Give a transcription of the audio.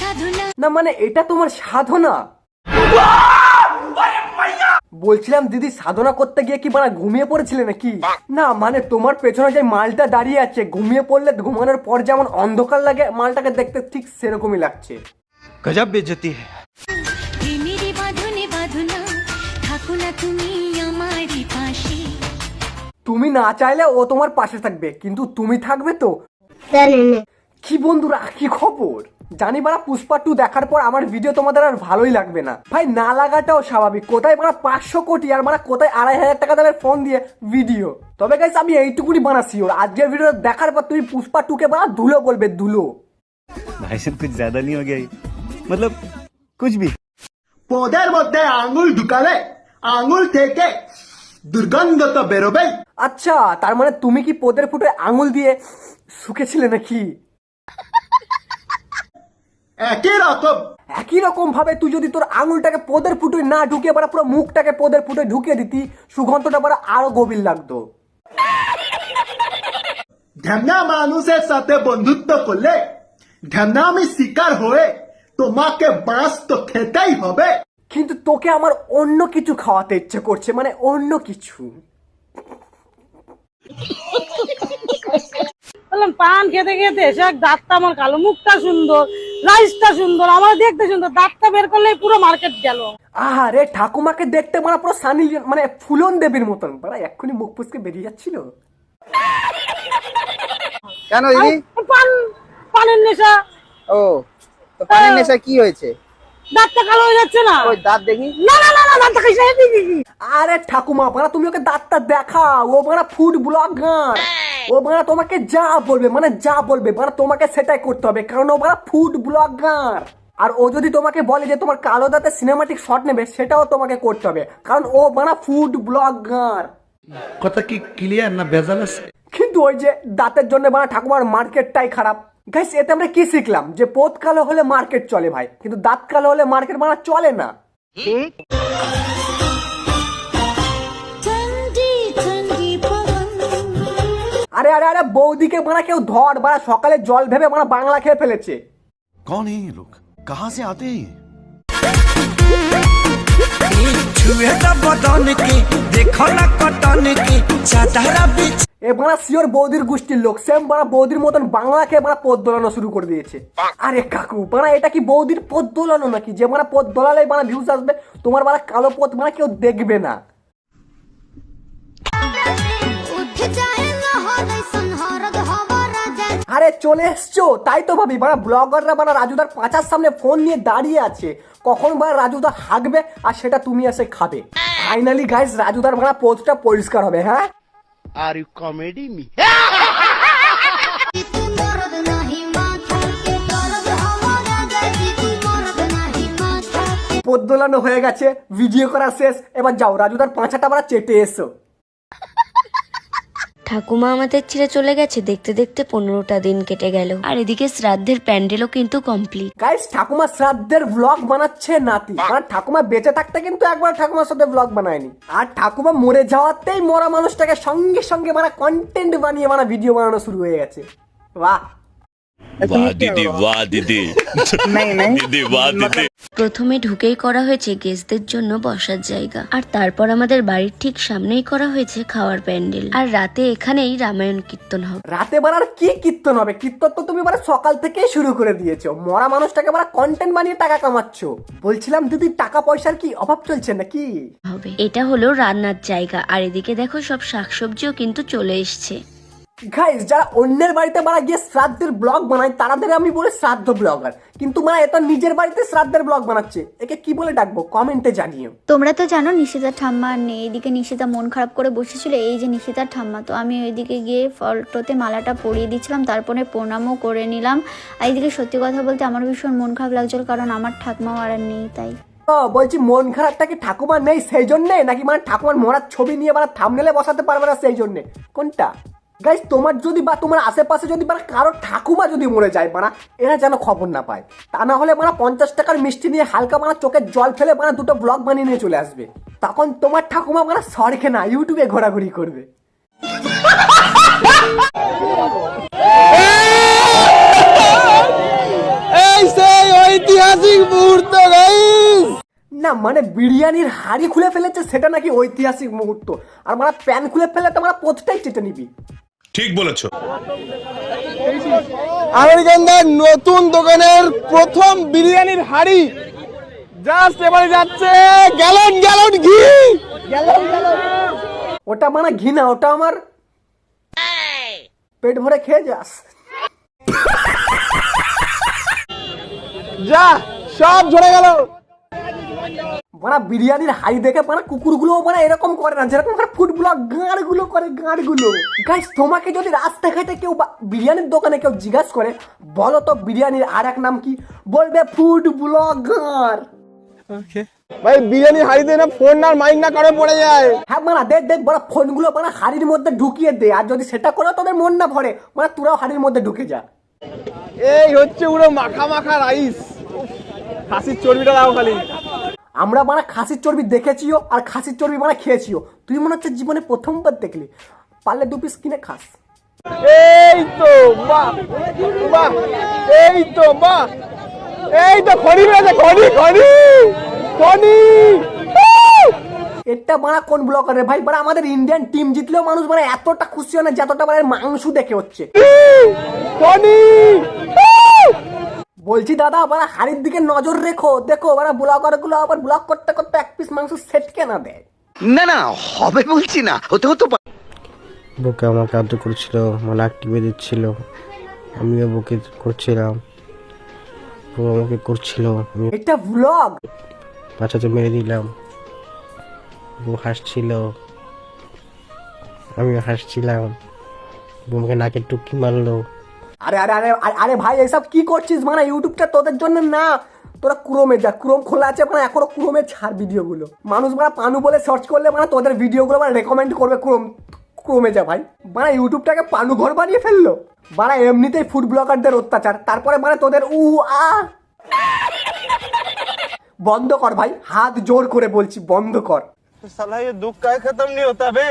সাধনা। না মানে এটা তোমার সাধনা। বলছিলাম দিদি সাধনা করতে গিয়ে কি মানে ঘুমিয়ে পড়েছিলে নাকি? না মানে তোমার পেছনে যে মালটা দাঁড়িয়ে আছে ঘুমিয়ে পড়লে ঘুমানোর পর যেমন অন্ধকার লাগে মালটাকে দেখতে ঠিক সেরকমই লাগছে। গজব বেজতি প্রেমেরই বাঁধনে বাঁধনা থাকো না তুমি পাশে। তুমি না চাইলে ও তোমার পাশে থাকবে কিন্তু তুমি থাকবে তো। কি বন্ধুরা কি খবর? জানি বারা পুষ্পা টু দেখার পর আমার ভিডিও তোমাদের আর ভালোই লাগবে না। ভাই না লাগাটাও স্বাভাবিক। কোথায় মানে পাঁচশো কোটি আর মানে কোথায় আড়াই হাজার টাকা দামের ফোন দিয়ে ভিডিও তবে গাইস আমি এইটুকুনি বানাচ্ছি ওর। আজকের ভিডিও দেখার পর তুমি পুষ্পা টুকে বানা ধুলো বলবে ধুলো। ভাই সব কিছু জ্যাদা নিয়ে গেই মতলব কুছ ভি পদের মধ্যে আঙুল ঢুকালে আঙুল থেকে দুর্গন্ধ বেরোবে আচ্ছা তার মানে তুমি কি পদের ফুটে আঙুল দিয়ে শুকেছিলে নাকি? একই রকম। একই রকম ভাবে তুই যদি তোর আঙুলটাকে পোদের ফুটে না ঢুকিয়ে পারা পুরো মুখটাকে পোদের ফুটে ঢুকিয়ে দিতি সুগন্ধটা পারা আরও গভীর লাগতো। ঢ্যামনা মানুষের সাথে বন্ধুত্ব করলে ঢ্যামনামি শিকার হয়ে তোমাকে বাঁশ তো খেতেই হবে। কিন্তু তোকে আমার অন্য কিছু খাওয়াতে ইচ্ছে করছে মানে অন্য কিছু। বললাম পান খেতে খেতে এক দাঁতটা আমার কালো মুখটা সুন্দর। রাইসটা সুন্দর আমার দেখতে সুন্দর। দাঁতটা বের করলে পুরো মার্কেট গেল। আরে ঠাকুমাকে দেখতে মানে পুরো সানি মানে ফুলন দেবীর মতন। বাড়া এক্ষুনি মুখ ফুসকে বেরিয়ে যাচ্ছিল। কেন দিদি? পান পানের নেশা। ও তো পানের নেশা কি হয়েছে? দাঁতটা কালো হয়ে যাচ্ছে না? ওই দাঁত দেখি। না না না না দাঁতটা খাইছে আরে ঠাকুমা বাড়া তুমি ওকে দাঁতটা দেখা ও বাড়া ফুড ব্লগার ও বাড়া তোমাকে যা বলবে মানে যা বলবে বাড়া তোমাকে সেটাই করতে হবে কারণ ও বাড়া ফুড ব্লগার আর ও যদি তোমাকে বলে যে তোমার কালো দাঁতে সিনেমাটিক শট নেবে সেটাও তোমাকে করতে হবে কারণ ও বাড়া ফুড ব্লগার কথা কি ক্লিয়ার না ভেজাল আছে? কিন্তু ওই যে দাঁতের জন্য বানা ঠাকুমার মার্কেটটাই খারাপ। গাইস এতে আমরা কি শিখলাম? যে পোত কালো হলে মার্কেট চলে ভাই কিন্তু দাঁত কালো হলে মার্কেট বানা চলে না। আরে আরে আরে বৌদিকে মানে কেউ ধর বানা সকালে জল ভেবে মানে বাংলা খেয়ে ফেলেছে। কন এই লোক কাহা সে আতে বৌদির গোষ্ঠীর লোক সেম বানা বৌদির মতন বাংলাকে বানা পদ দোলানো শুরু করে দিয়েছে। আরে কাকু মানে এটা কি বৌদির পদ দোলানো নাকি? যে মানে পদ দোলালে মানে ভিউজ আসবে তোমার বানা কালো পথ মানে কেউ দেখবে না। আরে চলে এসছো? তাই তো ভাবি বানা ব্লগাররা বানা রাজুদার পাঁচার সামনে ফোন নিয়ে দাঁড়িয়ে আছে। কখন বানা রাজুদা হাঁকবে আর সেটা তুমি এসে খাবে। ফাইনালি গাইস রাজুদার বানা পোস্টটা পরিষ্কার হবে হ্যাঁ? আর মরদ নাহি মাথা কে দরদ হবা রাজা তু মরদ নাহি মাথা পোদ দোলানো হয়ে গেছে ভিডিও করা শেষ। এবার যাও রাজুদার পাঁচাটা বানা চেটে এসো। ঠাকুমা আমাদের ছেড়ে চলে গেছে দেখতে দেখতে পনেরোটা দিন কেটে গেল। আর এদিকে শ্রাদ্ধের প্যান্ডেলও কিন্তু কমপ্লিট গাইস ঠাকুমা শ্রাদ্ধের ব্লগ বানাচ্ছে নাতি। আর ঠাকুমা বেঁচে থাকতে কিন্তু একবার ঠাকুমার সাথে ব্লগ বানায়নি। আর ঠাকুমা মরে যাওয়াতেই মরা মানুষটাকে সঙ্গে সঙ্গে মানে কন্টেন্ট বানিয়ে মানে ভিডিও বানানো শুরু হয়ে গেছে। বাহ! প্রথমে ঢুকেই করা হয়েছে গেস্টদের জন্য বসার জায়গা। আর তারপর আমাদের বাড়ির ঠিক সামনেই করা হয়েছে খাওয়ার প্যান্ডেল। আর রাতে এখানেই রামায়ণ কীর্তন হবে। রাতে বার কি কীর্তন হবে? কীর্তন তো তুমি মানে সকাল থেকেই শুরু করে দিয়েছ। মরা মানুষটাকে মানে কন্টেন্ট বানিয়ে টাকা কামাচ্ছ। বলছিলাম দিদি টাকা পয়সার কি অভাব চলছে নাকি? হবে এটা হলো রান্নার জায়গা। আর এদিকে দেখো সব শাকসবজিও কিন্তু চলে এসছে। গাইস যারা অন্যের বাড়িতে মারা গিয়ে শ্রাদ্ধের ব্লগ বানায় তাদের আমি বলে শ্রাদ্ধ ব্লগার কিন্তু মানে এত নিজের বাড়িতে শ্রাদ্ধের ব্লগ বানাচ্ছে। একে কি বলে ডাকবো? কমেন্টে জানিও। তোমরা তো জানো নিশিতার ঠাম্মা নেই। এদিকে নিশিতা মন খারাপ করে বসেছিল। এই যে নিশিতার ঠাম্মা তো আমি ওইদিকে গিয়ে ফলটোতে মালাটা পরিয়ে দিচ্ছিলাম তারপরে প্রণামও করে নিলাম। আর এইদিকে সত্যি কথা বলতে আমার ভীষণ মন খারাপ লাগছিল কারণ আমার ঠাকমাও আর নেই তাই। বলছি মন খারাপটা কি ঠাকুমার নেই? সেই জন্যে নাকি মানে ঠাকুমার মরার ছবি নিয়ে মানে থামনেলে বসাতে পারবে না সেই জন্যে কোনটা? গাইস তোমার যদি বা তোমার আশেপাশে যদি মানে কারও ঠাকুমা যদি মরে যায় মানে এরা যেন খবর না পায়। তা না হলে মানে পঞ্চাশ টাকার মিষ্টি নিয়ে হালকা মানে চোখের জল ফেলে মানে দুটো ব্লগ বানিয়ে নিয়ে চলে আসবে। তখন তোমার ঠাকুমা মানে সরখে না ইউটিউবে ঘোরাঘুরি করবে। এই সেই ওই না মানে বিরিয়ানির হাড়ি খুলে ফেলেছে সেটা নাকি ঐতিহাসিক মুহূর্ত। আর মানে প্যান খুলে ফেলে তো আমরা পোতটাই চেটে নিবি। ঠিক বলেছ। আমেরিকানদের নতুন দোকানের প্রথম বিরিয়ানির হাড়ি। জাস্ট এবারে যাচ্ছে গ্যালন গ্যালন ঘি। ওটা মানে ঘি না ওটা আমার পেট ভরে খেয়ে যাস। যা সব ঝরে গেল। মানে বিরিয়ানির হাই দেখে মানে কুকুরগুলো মানে এরকম করে না যেরকম মানে ফুটগুলো গাঁড়গুলো করে গাঁড়গুলো। গাইস তোমাকে যদি রাস্তাঘাটে কেউ বা বিরিয়ানির দোকানে কেউ জিজ্ঞাসা করে বলো তো বিরিয়ানির আর এক নাম কি? বলবে ফুড ব্লগার ভাই বিরিয়ানি হাড়িতে না ফোন না মাইক না করে পড়ে যায়। হ্যাঁ মানে দেখ দেখ বড় ফোনগুলো মানে হাড়ির মধ্যে ঢুকিয়ে দে আর যদি সেটা করে তোদের মন না ভরে মানে তোরাও হাড়ির মধ্যে ঢুকে যা। এই হচ্ছে পুরো মাখা মাখা রাইস খাসির চর্বিটা দাও খালি। আমরা মানে খাসির চর্বি দেখেছিও আর খাসির চর্বি মানে খেয়েছিও। তুই মনে হচ্ছে জীবনে প্রথমবার দেখলি। পারলে দু পিস কিনে খাস। এই তো বাহ বাহ এই তো বাহ এই তো খড়ি বেড়েছে খড়ি খড়ি খড়ি এটা মানে কোন ব্লকারে ভাই? মানে আমাদের ইন্ডিয়ান টিম জিতলেও মানুষ মানে এতটা খুশি হয় না যতটা মানে মাংস দেখে হচ্ছে। খড়ি বলছি দাদা মানে হাড়ির দিকে নজর রেখো। দেখো মানে ব্লগারগুলো আবার ব্লগ করতে করতে এক পিস মাংস সেট কেনা দেয়। না না হবে বলছি না হতে হতে বুকে আমাকে আদ্র করছিল মানে টিপে দিচ্ছিল। আমিও বুকে করছিলাম। ও আমাকে করছিল। আমি এটা ব্লগ বাচ্চাতে মেরে দিলাম। ও হাসছিল। আমিও হাসছিলাম। ও আমাকে নাকের টুকি মারলো। আরে আরে আরে আরে ভাই, এইসব কি করছিস? মানে ইউটিউবটা তোদের জন্য না। তোরা ক্রোমে যা, ক্রোম খোলা আছে মানে এখনও ক্রোমে ছাড় ভিডিওগুলো। মানুষ মানে পানু বলে সার্চ করলে মানে তোদের ভিডিওগুলো মানে রেকমেন্ড করবে ক্রোম, ক্রোমে যা ভাই। মানে ইউটিউবটাকে পানু ঘর বানিয়ে ফেলল। মানে এমনিতেই ফুড ব্লগারদের অত্যাচার। তারপরে মানে তোদের উ, আ। বন্ধ কর ভাই, হাত জোর করে বলছি, বন্ধ কর। সালা দুঃখ কায় খতম নি হতাবে